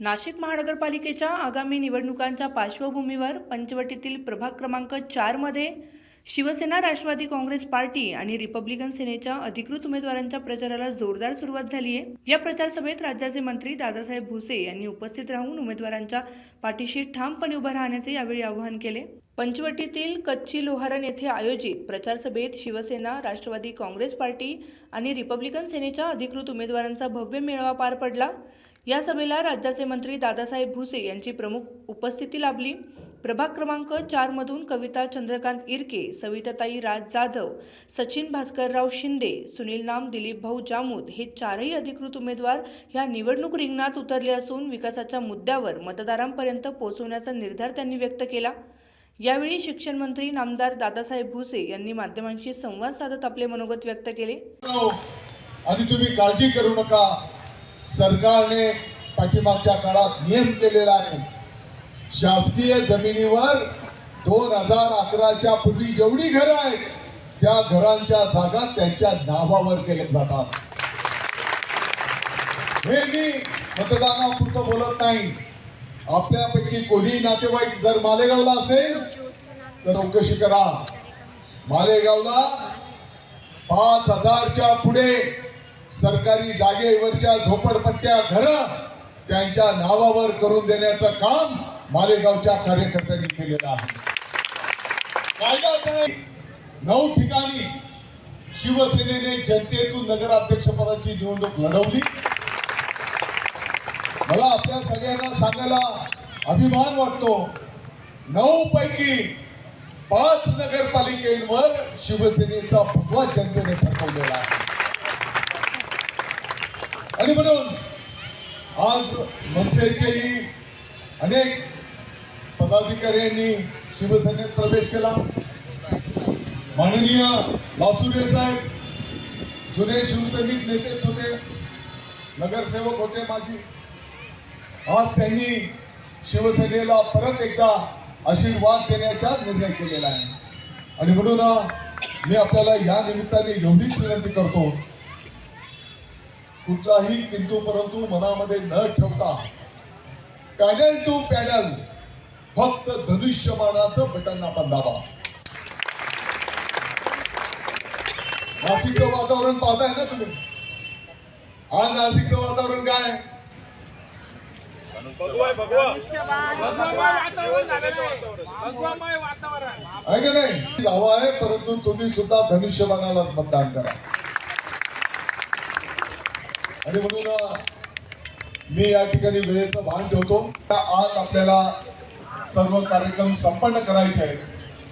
नाशिक महानगरपालिकेच्या आगामी निवडणुकांच्या पार्श्वभूमीवर पंचवटीतील प्रभाग क्रमांक चारमध्ये शिवसेना राष्ट्रवादी काँग्रेस पार्टी आणि रिपब्लिकन सेनेच्या अधिकृत उमेदवारांच्या प्रचाराला जोरदार सुरुवात झाली आहे. या प्रचार सभेत राज्याचे मंत्री दादासाहेब भुसे यांनी उपस्थित राहून उमेदवारांच्या पाठीशी ठामपणे उभं राहण्याचे यावेळी आवाहन केले. पंचवटीतील कच्ची लोहारण येथे आयोजित प्रचारसभेत शिवसेना राष्ट्रवादी काँग्रेस पार्टी आणि रिपब्लिकन सेनेच्या अधिकृत उमेदवारांचा भव्य मेळावा पार पडला. या सभेला राज्याचे मंत्री दादासाहेब भुसे यांची प्रमुख उपस्थिती लाभली. प्रभाग क्रमांक चारमधून कविता चंद्रकांत इरके सविताताई राज जाधव सचिन भास्करराव शिंदे सुनील नाम दिलीप भाऊ जामूद हे चारही अधिकृत उमेदवार ह्या निवडणूक रिंगणात उतरले असून विकासाच्या मुद्द्यावर मतदारांपर्यंत पोहोचवण्याचा निर्धार त्यांनी व्यक्त केला. यावेळी शिक्षण मंत्री नामदार दादासाहेब भुसे यांनी माध्यमांशी संवाद साधत आपले मनोगत व्यक्त केले. आणि तुम्ही काळजी करू नका. सरकारने पाठीमागच्या काळात नियम केलेला आहे. शासकीय जमिनीवर दोन हजार अकराच्या पूर्वी जेवढी घरं आहेत त्या घरांच्या जागा त्यांच्या नावावर केल्या जातात. हे मी मतदानापुरतं बोलत नाही. आपल्यापैकी कोणी नातेवाईक जर मालेगावला असेल तर चौकशी करा. मालेगावला पाच हजारच्या पुढे सरकारी जागेवरच्या झोपडपट्ट्या घर त्यांच्या नावावर करून देण्याचं काम मालेगावच्या कार्यकर्त्यांनी केलेलं आहे. नऊ ठिकाणी शिवसेनेने जनतेतून नगराध्यक्षपदाची निवडणूक लढवली. मला आपल्या सगळ्यांना सांगायला अभिमान वाटतो. नऊ पैकी पाच नगरपालिकेवर शिवसेनेचा भगवा जनतेने ठरवलेला आहे. आणि म्हणून आज मनसेचेही अनेक पदाधिकाऱ्यांनी शिवसेनेत प्रवेश केला. माननीय लासुरे साहेब जुने शिवसैनिक नेतेच होते नगरसेवक होते माझी आज त्यांनी शिवसेनेला परत एकदा आशीर्वाद देण्याचा निर्णय केलेला आहे. आणि म्हणून मी आपल्याला या निमित्ताने एवढीच विनंती करतो. कुठलाही किंतू परंतु मनामध्ये न ठेवता पॅनल टू पॅनल फक्त धनुष्यमानाचं बटन आपण दाबा. नाशिकचं वातावरण पाहताय ना तुम्ही? आज नाशिकचं वातावरण काय? आहे. का नाही? आहे परंतु तुम्ही सुद्धा धनुष्यबाणालाच मतदान करा. आणि म्हणून मी या ठिकाणी वेळेचं भान ठेवतो. आज आपल्याला सर्व कार्यक्रम संपन्न करायचे आहे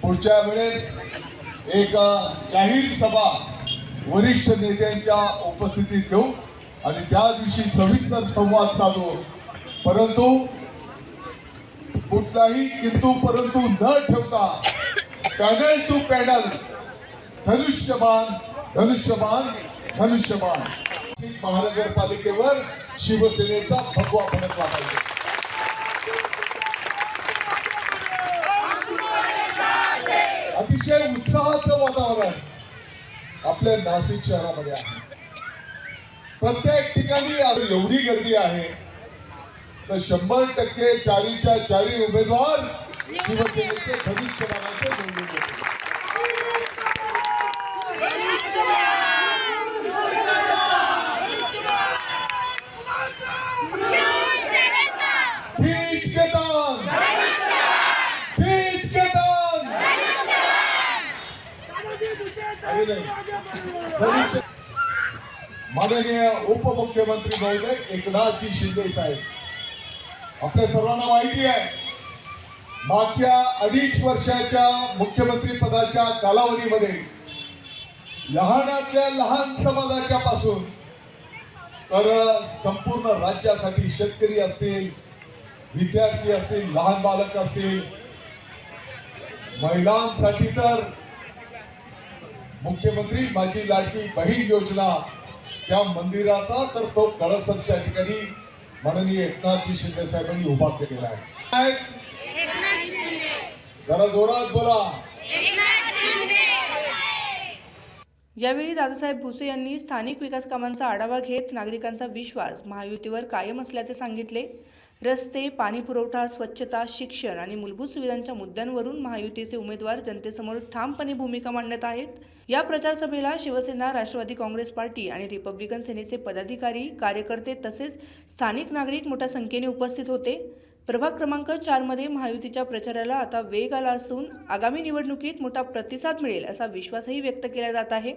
पुढच्या वेळेस एक जाहीर सभा वरिष्ठ नेत्यांच्या उपस्थितीत घेऊ. आणि त्या दिवशी सविस्तर संवाद साधू. परंतु कुठलाही किंतु परंतु न ठेवता पॅनल टू पॅनल धनुष्यबाण धनुष्यबाण धनुष्यबाण. महानगरपालिकेवर शिवसेनेचा भगवा फलक वाटायचा अतिशय उत्साहाचं वातावरण आपल्या नाशिक शहरामध्ये आहे. प्रत्येक ठिकाणी एवढी गर्दी आहे. तर शंभर टक्के चारीच्या चारी उमेदवार शिवसेनेचे भविष्यवानाचे निवडून माननीय उपमुख्यमंत्री महोदय एकनाथजी शिंदे साहेब. आपल्या सर्वांना माहिती आहे मागच्या अडीच वर्षाच्या मुख्यमंत्री पदाच्या कालावधीमध्ये लहानातल्या लहान समाजाच्या पासून तर संपूर्ण राज्यासाठी शेतकरी असतील विद्यार्थी असतील लहान बालक असतील महिलांसाठी तर मुख्यमंत्री माझी लाडकी बहीण योजना त्या मंदिराचा तर तो कळसच त्या ठिकाणी माननीय एकनाथजी शिंदे साहेबांनी उभा केलेला आहे. जरा जोरात बोला. यावेळी दादासाहेब भुसे यांनी स्थानिक विकास कामांचा आढावा घेत नागरिकांचा विश्वास महायुतीवर कायम असल्याचे सांगितले. रस्ते पाणी पुरवठा स्वच्छता शिक्षण आणि मूलभूत सुविधांच्या मुद्द्यांवरून महायुतीचे उमेदवार जनतेसमोर ठामपणे भूमिका मांडत आहेत. या प्रचारसभेला शिवसेना राष्ट्रवादी काँग्रेस पार्टी आणि रिपब्लिकन सेनेचे पदाधिकारी कार्यकर्ते तसेच स्थानिक नागरिक मोठ्या संख्येने उपस्थित होते. प्रभाग क्रमांक चारमध्ये महायुतीच्या प्रचाराला आता वेग आला असून आगामी निवडणुकीत मोठा प्रतिसाद मिळेल असा विश्वासही व्यक्त केला जात आहे.